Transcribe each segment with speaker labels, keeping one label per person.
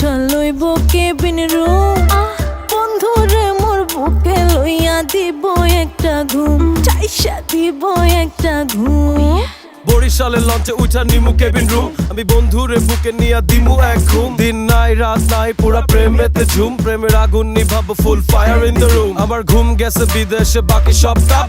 Speaker 1: উঠা লইব cabin room. বন্ধুরে মোর বুকে লইয়া দিব একটা ঘুম। চাইসা দিব একটা ঘুম।
Speaker 2: লঞ্চে উঠা নিমু কেবিন রুম। আমি বন্ধুরে বুকে নিয়া দিমু এক ঘুম। দিন নাই, রাত নাই, পুরা প্রেমেতে ঝুম। প্রেমের আগুন নিভাবো full fire in the room আমার ঘুম গেছে বিদেশে, বাকি সব ঝাপ।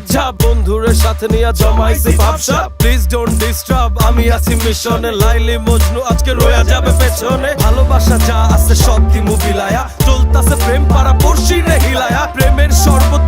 Speaker 2: সাথে নিয়া জমাইছি ভাবসা প্লিজ ডোন্ট ডিস্টার্ব আমি আছি মিশনে। লাইলি মজনু আজকে রয়া যাবে পেছনে। ভালোবাসা যা আছে সব দিমু বিলায়া চলতাছে প্রেম পারা পড়শি রে হিলায়া। প্রেমের শরবত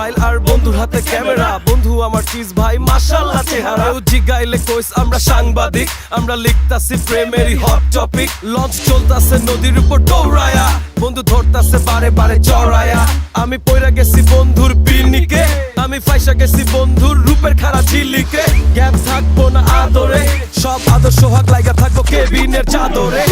Speaker 1: মোবাইল
Speaker 2: আর বন্ধুর হাতে ক্যামেরা বন্ধু আমার চিজ ভাই মাশাআল্লাহ চেহারা জিগাইলে কইস আমরা সাংবাদিক আমরা লিখতাছি প্রেমেরই হট টপিক লঞ্চ চলতাছে নদীর উপর দৌড়ায়া বন্ধু ধরতাছে বারে বারে চড়ায়া আমি পয়রা গেছি বন্ধুর পিনিকে আমি ফাইসা গেছি বন্ধুর রূপের খারাপ ঝিলিকে গ্যাপ থাকব না আদরে সব আদর সোহাগ লাইগা থাকব কেবিনের চাদরে